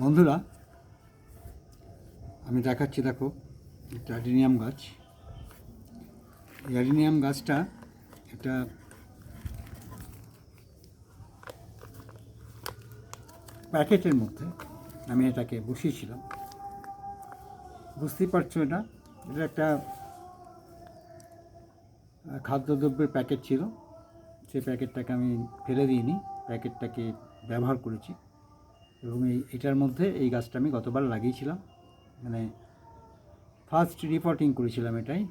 বন্ধুরা, আমি দেখাচ্ছি দেখো অ্যাডিনিয়াম গাছ। অ্যাডিনিয়াম গাছটা একটা প্যাকেটের মধ্যে আমি এটাকে বসিয়েছিলাম। বুঝতেই পারছ এটা? এটা একটা খাদ্যদ্রব্যের প্যাকেট ছিল। সেই প্যাকেটটাকে আমি ফেলে দিইনি, প্যাকেটটাকে ব্যবহার করেছি। এবং এই, এটার মধ্যে এই গাছটা আমি গতবার লাগিয়েছিলাম। মানে ফার্স্ট রিপোর্টিং করেছিলাম এটাই।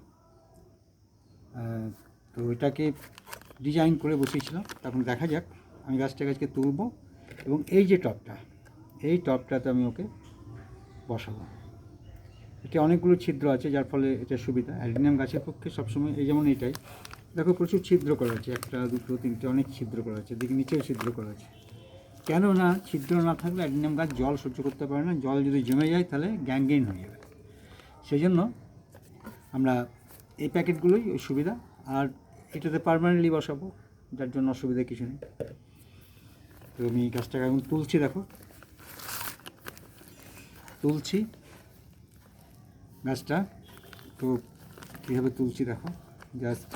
তো এটাকে ডিজাইন করে বসিয়েছিলাম। তখন দেখা যাক, আমি গাছটা গাছকে তুলব এবং এই যে টপটা, এই টপটাতে আমি ওকে বসাবো। এতে অনেকগুলো ছিদ্র আছে, যার ফলে এটা সুবিধা। অ্যালডিনিয়াম গাছের পক্ষে সবসময় এই যেমন এটাই। দেখো, প্রচুর ছিদ্র করা আছে, একটা, দুটো, তিনটে, অনেক ছিদ্র করা আছে। দিকে নিচেও ছিদ্র করা আছে। কেন না ছিদ্র না থাকলে অ্যাডিনিয়াম গাছ জল সহ্য করতে পারে না, জল যদি জমে যায় তাহলে গ্যাংগেইন হয়ে যাবে। সেই জন্য আমরা এই প্যাকেটগুলোই ওই সুবিধা, আর এটাতে পারমানেন্টলি বসাবো, যার জন্য অসুবিধা কিছু নেই। তো আমি গাছটাকে এখন তুলছি, দেখো। তুলছি গাছটা। তো কীভাবে তুলছি, দেখো। জাস্ট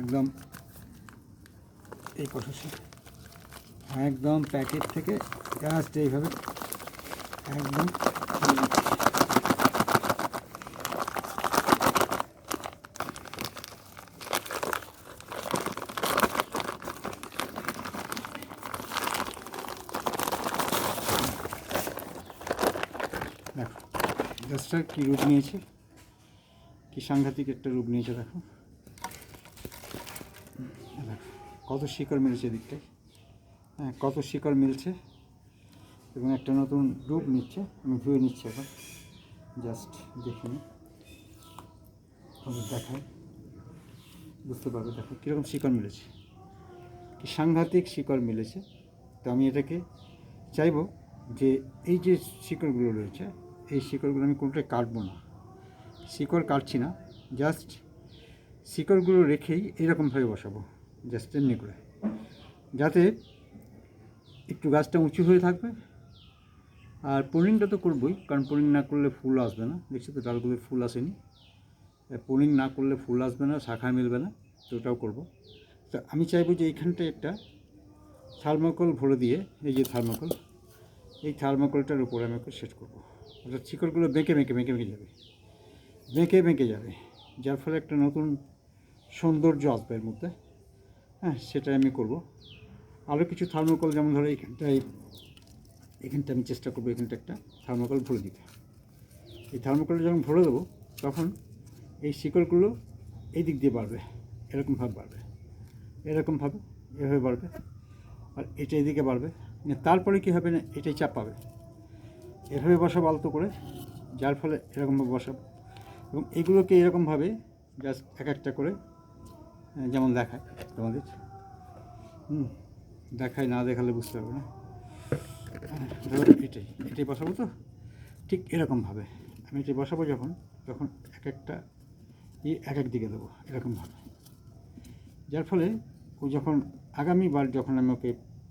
একদম এই প্রসেসে একদম প্যাকেট থেকে জাস্ট এইভাবে একদম। দেখো কী রূপ নিয়েছে কি সাংঘাতিক একটা রূপ নিয়েছে, দেখো কত শিকড় মিলেছে দিকটায় হ্যাঁ কত শিকড় মিলছে এবং একটা নতুন রূপ নিচ্ছে, আমি ধুয়ে নিচ্ছি এখন জাস্ট দেখে নিই। দেখায় বুঝতে পারবে, দেখো কীরকম শিকড় মিলেছে। কি সাংঘাতিক শিকড় মিলেছে। তো আমি এটাকে চাইব যে এই যে শিকড়গুলো রয়েছে, এই শিকড়গুলো আমি কোনোটাই কাটবো না। শিকড় কাটছি না জাস্ট শিকড়গুলো রেখেই এরকমভাবে বসাবো জাস্ট এমনি করে। যাতে একটু গাছটা উঁচু হয়ে থাকবে। আর পোলিংটা তো করবই, কারণ পোলিং না করলে ফুল আসবে না। দেখছি তো ডালগুলোর ফুল আসেনি। পোলিং না করলে ফুল আসবে না, শাখা মিলবে না, তো ওটাও করব। তো আমি চাইব যে এইখানটায় একটা থার্মোকল ভরে দিয়ে, এই যে থার্মোকল, এই থার্মোকলটার উপরে আমি ওকে সেট করব। অর্থাৎ শিকড়গুলো বেঁকে বেঁকে বেঁকে বেঁকে যাবে। বেঁকে বেঁকে যাবে। যার ফলে একটা নতুন সৌন্দর্য আসবে এর মধ্যে। হ্যাঁ সেটাই আমি করব। আরও কিছু থার্মোকল যেমন ধরো এইখানটায় এখানটা আমি চেষ্টা করব এখানটা একটা থার্মোকল ভরে দিতে। এই থার্মোকলটা যখন ভরে দেবো, তখন এই শিকড়গুলো এই দিক দিয়ে বাড়বে এরকমভাবে বাড়বে এরকমভাবে এভাবে বাড়বে, আর এটা এদিকে বাড়বে। মানে তারপরে কী হবে না, এটাই চাপ পাবে। এভাবে বসাবো আলতো করে, যার ফলে এরকমভাবে বসাবো। এবং এগুলোকে এরকমভাবে জাস্ট এক একটা করে যেমন দেখায় তোমাদের। হুম। দেখায় না দেখালে বুঝতে পারবে না। এটাই এটাই বসাবো তো? ঠিক এরকমভাবে। আমি এটাই বসাবো যখন, তখন এক একটা ই এক এক দিকে দেবো, এরকমভাবে। যার ফলে ও যখন, আগামীবার যখন আমি ওকে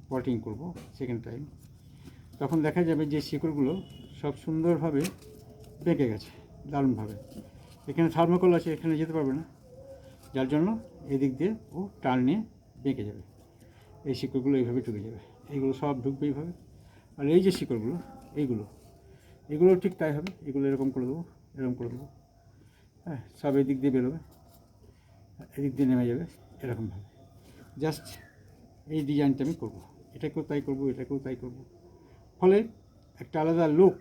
পটিং করব সেকেন্ড টাইম তখন দেখা যাবে যে শিকড়গুলো সব সুন্দরভাবে বেঁকে গেছে, দারুণভাবে। এখানে থার্মোকল আছে, এখানে যেতে পারবে না। যার জন্য এদিক দিয়ে ও টান নিয়ে বেঁকে যাবে। এই শিকড়গুলো এইভাবে ঢুকে যাবে। এইগুলো সব ঢুকবে এইভাবে। আর এই যে শিকড়গুলো, এইগুলো, এগুলো ঠিক তাই হবে। এগুলো এরকম করে দেবো, এরকম করে দেবো। হ্যাঁ সব এদিক দিয়ে বেরোবে। এদিক দিয়ে নেমে যাবে এরকমভাবে জাস্ট এই ডিজাইনটা আমি করব। এটাকেও তাই করব, এটাকেও তাই করব। ফলে একটা আলাদা লুক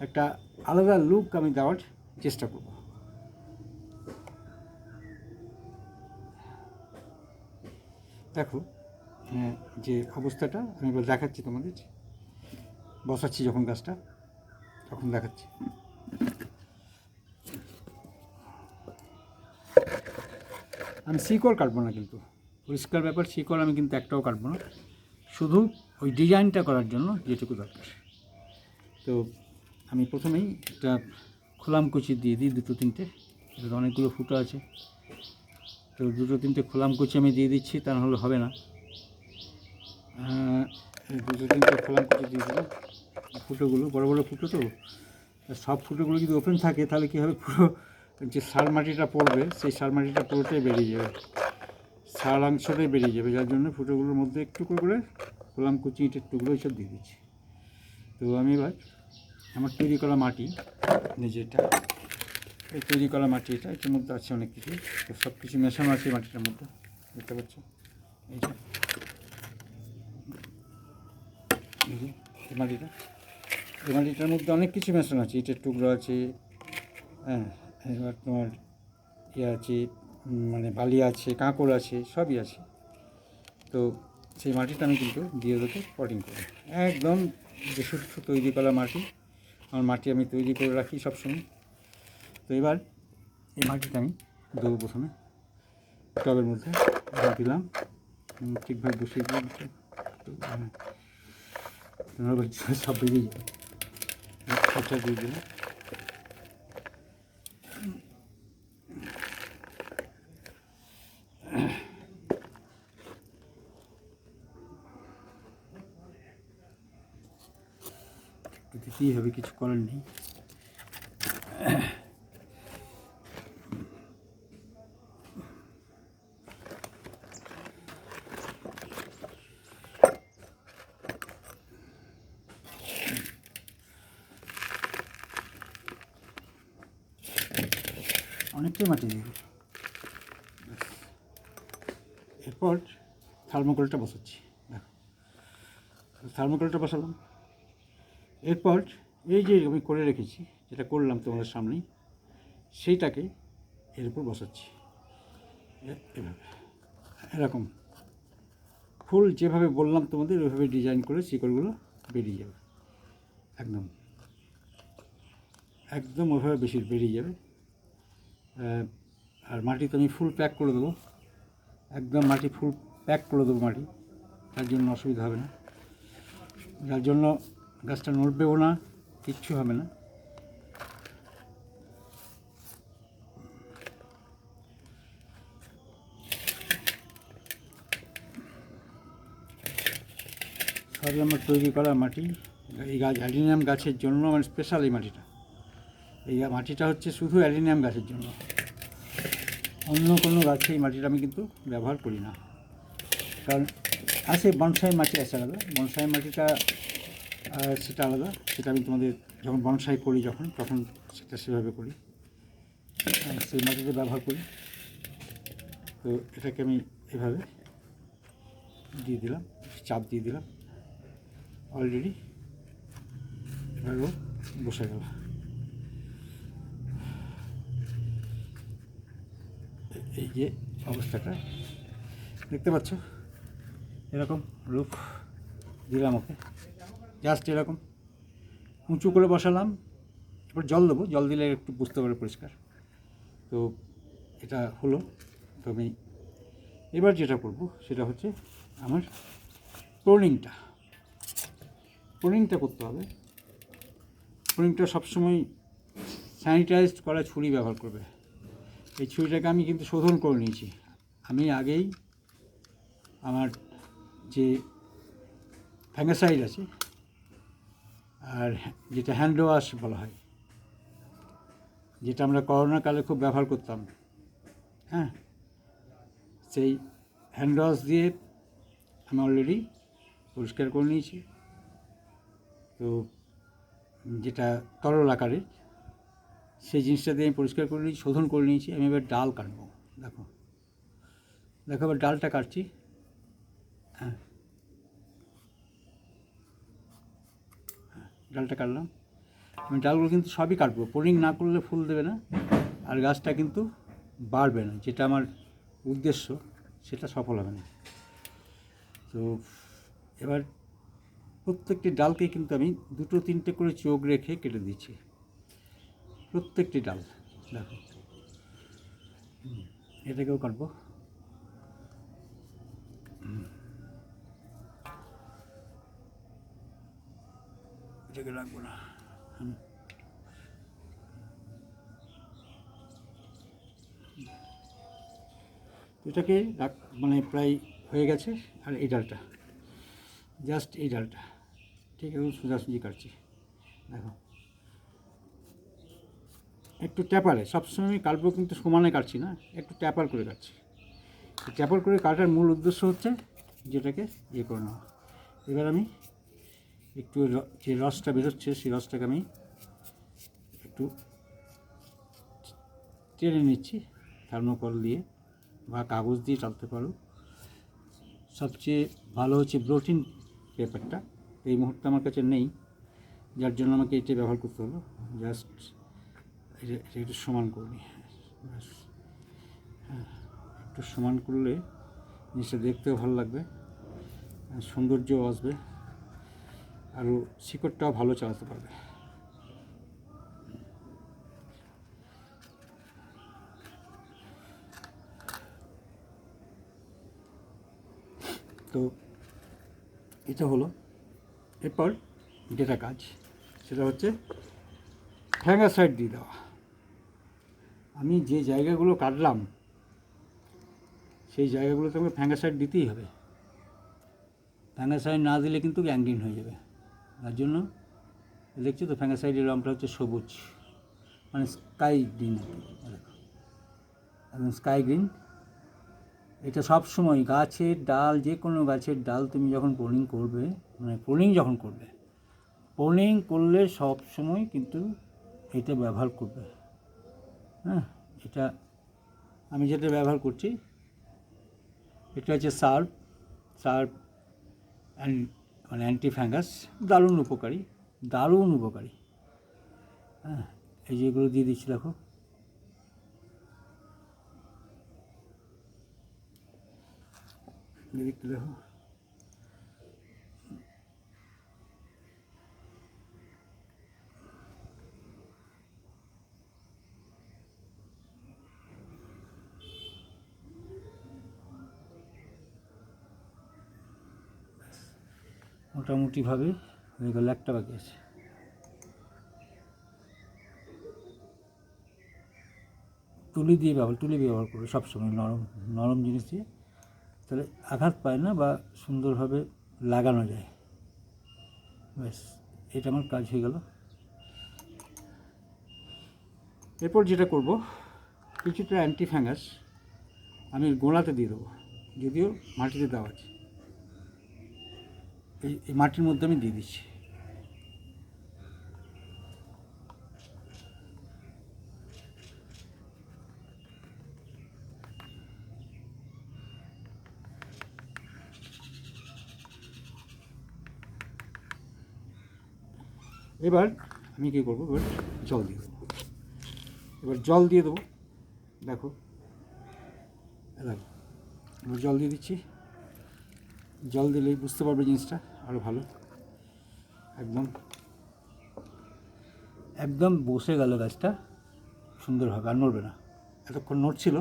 একটা আলাদা লুক আমি দেওয়ার চেষ্টা করব। দেখো হ্যাঁ, যে অবস্থাটা আমি এবার দেখাচ্ছি তোমাদের বসাচ্ছি যখন গাছটা তখন দেখাচ্ছি। আমি শিকড় কাটবো না কিন্তু। পরিষ্কার ব্যাপার শিকড় আমি কিন্তু একটাও কাটবো না। শুধু ওই ডিজাইনটা করার জন্য যেটুকু দরকার। তো আমি প্রথমেই একটা খোলাম কুচি দিয়ে দিই দুটো তিনটে। অনেকগুলো ফুটো আছে। তো দুটো তিনটে খোলাম কুচি আমি দিয়ে দিচ্ছি, তা নাহলে হবে না। দুটো তিনটে খোলাম কুচি দিয়ে দিলাম। ফুটোগুলো, বড় বড় ফুটো তো? সব ফুটোগুলো যদি ওপেন থাকে, তাহলে কী হবে? পুরো যে সার মাটিটা পড়বে, সেই সার মাটিটা পুরোটাই বেরিয়ে যাবে। সার অংশটাই বেরিয়ে যাবে, যার জন্য ফুটোগুলোর মধ্যে একটু করে কলাম কুচি, ইটের টুকরো এইসব দিয়ে দিচ্ছি। তো আমি এবার আমার তৈরি করা মাটি নিজেটা এই তৈরি করা মাটি এটা, এটার মধ্যে আছে অনেক কিছু। তো সব কিছু মেশানো আছে মাটিটার মধ্যে, দেখতে পাচ্ছ এই যে মাটিটা। এই মাটিটার মধ্যে অনেক কিছু মেশানো আছে। ইটের টুকরো আছে হ্যাঁ এবার তোমার ইয়ে আছে মানে বালি আছে, কাঁকড় আছে, সবই আছে। তো সেই মাটিটা আমি কিন্তু দিয়ে দেবো পটিং করি একদম যে সুস্থ তৈরি করা মাটি, আমার মাটি আমি তৈরি করে রাখি সবসময়। তো এবার এই মাটিটা আমি দেবো প্রথমে। টবের মধ্যে দিলাম। ঠিকভাবে বসিয়ে দিলাম। একটু। তো, হ্যাঁ। সব বেরিয়ে যাবে দিয়ে দিলাম। হবে কিছু করার নেই। অনেকটাই মাটি দিয়ে দিই। এরপর থার্মোকলটা বসাচ্ছি। দেখো। থার্মোকলটা বসালাম। এরপর এই যে আমি করে রেখেছি, যেটা করলাম তোমাদের সামনেই, সেইটাকে এর উপর বসাচ্ছি। এভাবে। এরকম। ফুল যেভাবে বললাম তোমাদের, ওইভাবে ডিজাইন করে শিকড়গুলো বেরিয়ে যাবে। একদম। একদম ওইভাবে বেশি বেরিয়ে যাবে। আর মাটি তো আমি ফুল প্যাক করে দেবো। একদম মাটি ফুল প্যাক করে দেবো মাটি। তার জন্য অসুবিধা হবে না। যার জন্য গাছটা নড়বেও না, কিচ্ছু হবে না। সবই আমার তৈরি করা মাটি। এই গাছ অ্যালিনিয়াম গাছের জন্য আমার স্পেশাল এই মাটিটা। এই মাটিটা হচ্ছে শুধু অ্যালিনিয়াম গাছের জন্য। অন্য কোনো গাছে এই মাটিটা আমি কিন্তু ব্যবহার করি না। কারণ আছে বনসাই মাটি আছে আলাদা। বনসাই মাটিটা সেটা আলাদা। সেটা আমি তোমাদের যখন বনসাই করি যখন, তখন সেটা সেভাবে করি। সেই মাটিতে ব্যবহার করি। তো এটাকে আমি এভাবে দিয়ে দিলাম, চাপ দিয়ে দিলাম। অলরেডি ও বসে গেল। এই যে অবস্থাটা। দেখতে পাচ্ছ? এরকম রূপ দিলাম ওকে। জাস্ট এরকম। উঁচু করে বসালাম। এবার জল দেবো। জল দিলে একটু বুঝতে পারে পরিষ্কার। তো এটা হলো। তো আমি এবার যেটা করব, সেটা হচ্ছে আমার প্রোনিংটা প্রোনিংটা করতে হবে। প্রোনিংটা সবসময় স্যানিটাইজড করা ছুরি ব্যবহার করবে। এই ছুরিটাকে আমি কিন্তু শোধন করে নিয়েছি। আমি আগেই আমার যে ফ্যাঙ্গাসাইড আছে, আর যেটা হ্যান্ড ওয়াশ বলা হয়, যেটা আমরা করোনা কালে খুব ব্যবহার করতাম হ্যাঁ? সেই হ্যান্ড ওয়াশ দিয়ে আমি অলরেডি পরিষ্কার করে নিয়েছি। তো যেটা তরল আকারের সেই জিনিসটা দিয়ে আমি পরিষ্কার করে নিয়েছি শোধন করে নিয়েছি আমি এবার ডাল কাটবো। দেখো। দেখো এবার ডালটা কাটছি। হ্যাঁ। হ্যাঁ, ডালটা কাটলাম। আমি ডালগুলো কিন্তু সবই কাটবো। পোলিং না করলে ফুল দেবে না আর গাছটা কিন্তু বাড়বে না যেটা আমার উদ্দেশ্য সেটা সফল হবে না। তো এবার প্রত্যেকটি ডালকে কিন্তু আমি দুটো তিনটে করে চোখ রেখে কেটে দিচ্ছি। প্রত্যেকটি ডাল। দেখো। এটাকেও কাটবো। এটাকে রাখব না। এটাকে রাখ মানে প্রায় হয়ে গেছে আর এই ডালটা। জাস্ট এই ডালটা। ঠিক আছে সোজাসুজি কাটছি। দেখো। একটু ট্যাপারে সবসময় কাটবো কিন্তু সমানে কাটছি না, একটু ট্যাপার করে কাটছি। ট্যাপার করে কাটার মূল উদ্দেশ্য হচ্ছে যেটাকে ইয়ে করে নেওয়া। এবার আমি একটু যে রসটা বেরোচ্ছে, সেই রসটাকে আমি একটু টেনে নিচ্ছি, থার্মোকল দিয়ে বা কাগজ দিয়ে টানতে পারো। সবচেয়ে ভালো হচ্ছে ব্রোটিন পেপারটা। এই মুহূর্তে আমার কাছে নেই, যার জন্য আমাকে এটা ব্যবহার করতে হলো। জাস্ট এটা একটু সমান করে নিই ব্যাস। হ্যাঁ একটু সমান করলে জিনিসটা দেখতেও ভালো লাগবে সৌন্দর্যও আসবে, আরও শিকড়টাও ভালো চালাতে পারবে। তো এটা হলো এরপর যেটা কাজ, সেটা হচ্ছে ফ্যাঙ্গাসাইড দিয়ে দেওয়া। আমি যে জায়গাগুলো কাটলাম, সেই জায়গাগুলোতে আমাকে ফ্যাঙ্গাসাইড দিতেই হবে। ফ্যাঙ্গাসাইড না দিলে কিন্তু গ্যাংগ্রিন হয়ে যাবে। তার জন্য দেখছ তো ফ্যাঙ্গাসাইডের রঙটা হচ্ছে সবুজ মানে স্কাই গ্রিন এবং স্কাই গ্রিন। এটা সব সময় গাছের ডাল, যে কোনো গাছের ডাল তুমি যখন পোলিং করবে মানে পোলিং যখন করবে পোলিং করলে সব সময় কিন্তু এটা ব্যবহার করবে। হ্যাঁ এটা আমি যেটা ব্যবহার করছি, এটা হচ্ছে সার্ভ সার্ভ অ্যান্ড মানে অ্যান্টি ফ্যাঙ্গাস দারুণ উপকারী দারুণ উপকারী। হ্যাঁ এই যেগুলো দিয়ে দিচ্ছি, দেখো। দেখো। মোটামুটিভাবে হয়ে গেল একটা বাকি আছে। তুলি দিয়ে ব্যবহার, তুলি ব্যবহার করবে সবসময়, নরম নরম জিনিস দিয়ে। তাহলে আঘাত পায় না বা সুন্দরভাবে লাগানো যায়। ব্যাস, এটা আমার কাজ হয়ে গেল। এরপর যেটা করব, কিছুটা অ্যান্টি ফ্যাঙ্গাস আমি গোড়াতে দিয়ে দেবো, যদিও মাটিতে দেওয়া আছে। এই মাটির মধ্যে আমি দিয়ে দিচ্ছি। এবার আমি কী করব? এবার জল দিয়ে দেবো। এবার জল দিয়ে দেবো। দেখো দেখো এবার জল দিয়ে দিচ্ছি। জল দিলেই বুঝতে পারবে জিনিসটা। আরও ভালো? একদম? একদম বসে গেল গাছটা। সুন্দরভাবে আর নড়বে না। এতক্ষণ নড়ছিল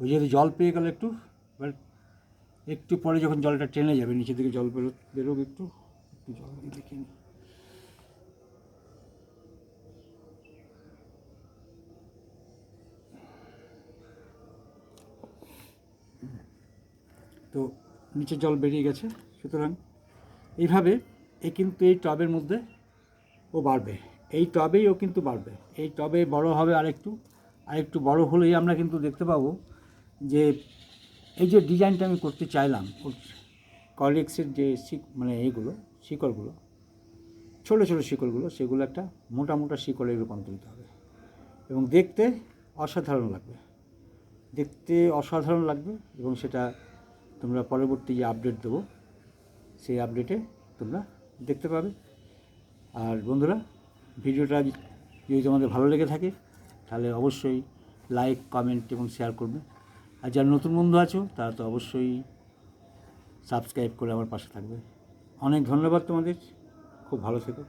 ওই যদি জল পেয়ে গেল একটু এবার একটু পরে যখন জলটা টেনে যাবে নিচের দিকে জল বেরো বেরোবে একটু একটু জল দেখে নিই। তো নিচে জল বেরিয়ে গেছে সুতরাং এইভাবে এ কিন্তু এই টবের মধ্যে ও বাড়বে। এই টবেই ও কিন্তু বাড়বে। এই টবে বড় হবে আরেকটু। আরেকটু বড় হলেই আমরা কিন্তু দেখতে পাবো যে এই যে ডিজাইনটা আমি করতে চাইলাম কলিক্সের যে শিক মানে এইগুলো শিকড়গুলো, ছোটো ছোটো শিকড়গুলো, সেগুলো একটা মোটা মোটা শিকড়ে রূপান্তরিত হবে। এবং দেখতে অসাধারণ লাগবে। দেখতে অসাধারণ লাগবে এবং সেটা তোমরা পরবর্তী যে আপডেট দেবো সেই আপডেটে তোমরা দেখতে পাবে। আর বন্ধুরা, ভিডিওটা যদি তোমাদের ভালো লেগে থাকে, তাহলে অবশ্যই লাইক কমেন্ট এবং শেয়ার করবে। আর যারা নতুন বন্ধু আছো, তারা তো অবশ্যই সাবস্ক্রাইব করে আমার পাশে থাকবে। অনেক ধন্যবাদ তোমাদের। খুব ভালো থেকো।